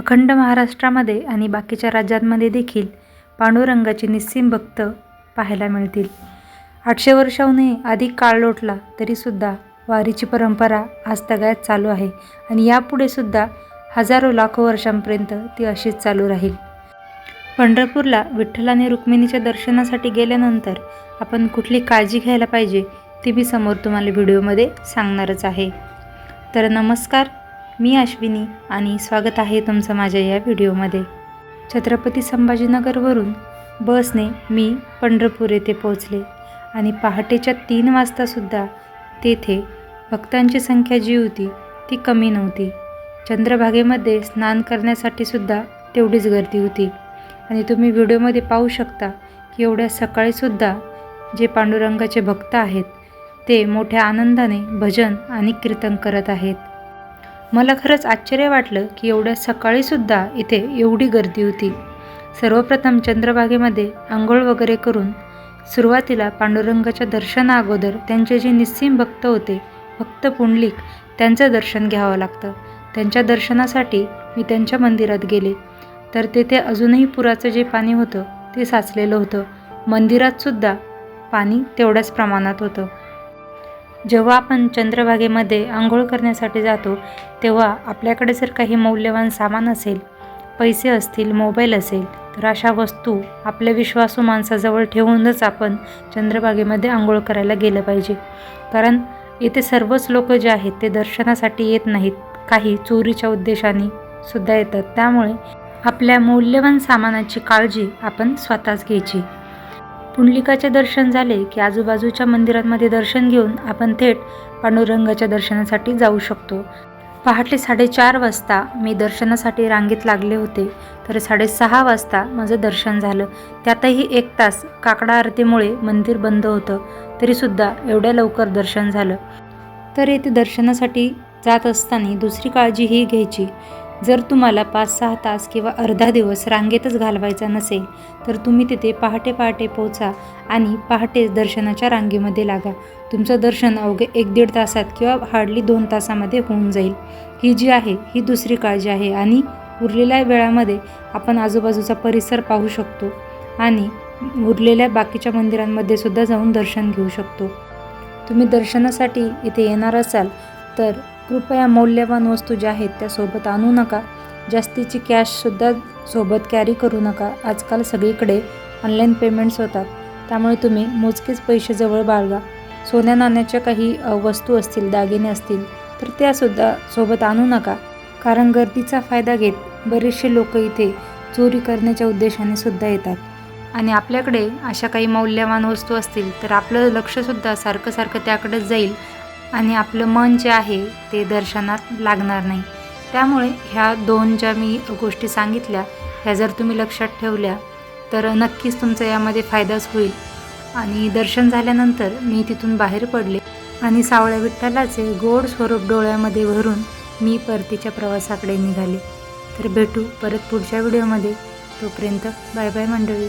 अखंड महाराष्ट्रामध्ये आणि बाकीच्या राज्यांमध्ये देखील पांडुरंगाचे निस्सीम भक्त पाहायला मिळतील. आठशे वर्षाहूनही अधिक काळ लोटला तरीसुद्धा वारीची परंपरा आज तगायत चालू आहे आणि यापुढे सुद्धा हजारो लाखो वर्षांपर्यंत ती अशीच चालू राहील. पंढरपूरला विठ्ठल आणि रुक्मिणीच्या दर्शनासाठी गेल्यानंतर आपण कुठली काळजी घ्यायला पाहिजे ती मी समोर तुम्हाला व्हिडिओमध्ये सांगणारच आहे. तर नमस्कार मी अश्विनी आणि स्वागत आहे तुमचं माझ्या या व्हिडिओमध्ये. छत्रपती संभाजीनगरवरून बसने मी पंढरपूर येथे पोहोचले आणि पहाटेच्या तीन वाजतासुद्धा तेथे भक्तांची संख्या जी होती ती कमी नव्हती. चंद्रभागेमध्ये स्नान करण्यासाठी सुद्धा तेवढीच गर्दी होती. आणि तुम्ही व्हिडिओमध्ये पाहू शकता की एवढ्या सकाळीसुद्धा जे पांडुरंगाचे भक्त आहेत ते मोठ्या आनंदाने भजन आणि कीर्तन करत आहेत. मला खरंच आश्चर्य वाटलं की एवढ्या सकाळीसुद्धा इथे एवढी गर्दी होती. सर्वप्रथम चंद्रभागेमध्ये आंघोळ वगैरे करून सुरुवातीला पांडुरंगाच्या दर्शना अगोदर त्यांचे जे निस्सीम भक्त होते भक्त पुंडलिक त्यांचं दर्शन घ्यावं लागतं. त्यांच्या दर्शनासाठी मी त्यांच्या मंदिरात गेले. तर तेथे अजूनही पुराचं जे पाणी होतं ते साचलेलं होतं. मंदिरातसुद्धा पाणी तेवढ्याच प्रमाणात होतं. जेव्हा आपण चंद्रभागेमध्ये आंघोळ करण्यासाठी जातो तेव्हा आपल्याकडे जर काही मौल्यवान सामान असेल पैसे असतील मोबाईल असेल तर अशा वस्तू आपल्या विश्वासू माणसाजवळ ठेवूनच आपण चंद्रभागेमध्ये आंघोळ करायला गेलं पाहिजे. कारण इथे सर्वच लोक जे आहेत ते दर्शनासाठी येत नाहीत. काही चोरीच्या उद्देशाने सुद्धा येतात. त्यामुळे आपल्या मौल्यवान सामानाची काळजी आपण स्वतःच घ्यायची. पुंडलिकाचे दर्शन झाले की आजूबाजूच्या मंदिरांमध्ये दर्शन घेऊन आपण थेट पांडुरंगाच्या दर्शनासाठी जाऊ शकतो. पहाटे साडेचार वाजता मी दर्शनासाठी रांगेत लागले होते. तर साडेसहा वाजता माझं दर्शन झालं. त्यातही एक तास काकडा आरतीमुळे मंदिर बंद होतं. तरीसुद्धा एवढ्या लवकर दर्शन झालं. तर येथे दर्शनासाठी जात असताना दुसरी काळजी ही घ्यायची. जर तुम्हाला पाच सहा तास किंवा अर्धा दिवस रांगेतच घालवायचा नसेल तर तुम्ही तिथे पहाटे पहाटे पोचा आणि पहाटेच दर्शनाच्या रांगेमध्ये लागा. तुमचं दर्शन अवघे एक दीड तासात किंवा हार्डली दोन तासामध्ये होऊन जाईल. ही जी आहे ही दुसरी काळजी आहे आणि उरलेल्या वेळामध्ये आपण आजूबाजूचा परिसर पाहू शकतो आणि उरलेल्या बाकीच्या मंदिरांमध्ये सुद्धा जाऊन दर्शन घेऊ शकतो. तुम्ही दर्शनासाठी इथे येणार असाल तर कृपया मौल्यवान वस्तू ज्या आहेत त्या सोबत आणू नका. जास्तीची कॅशसुद्धा सोबत कॅरी करू नका. आजकाल सगळीकडे ऑनलाईन पेमेंट्स होतात. त्यामुळे तुम्ही मोजकेच पैसे जवळ बाळगा. सोन्या नाण्याच्या काही वस्तू असतील दागिने असतील तर त्यासुद्धा सोबत आणू नका. कारण गर्दीचा फायदा घेत बरेचसे लोक इथे चोरी करण्याच्या उद्देशाने सुद्धा येतात. आणि आपल्याकडे अशा काही मौल्यवान वस्तू असतील तर आपलं लक्षसुद्धा सारखं सारखं त्याकडेच जाईल. आणि आपलं मन जे आहे ते दर्शनात लागणार नाही. त्यामुळे ह्या दोन ज्या मी गोष्टी सांगितल्या ह्या जर तुम्ही लक्षात ठेवल्या तर नक्कीच तुमचा यामध्ये फायदाच होईल. आणि दर्शन झाल्यानंतर मी तिथून बाहेर पडले आणि सावळ्या विठ्ठलाचे गोड स्वरूप डोळ्यामध्ये भरून मी परतीच्या प्रवासाकडे निघाले. तर भेटू परत पुढच्या व्हिडिओमध्ये. तोपर्यंत बाय बाय मंडळी.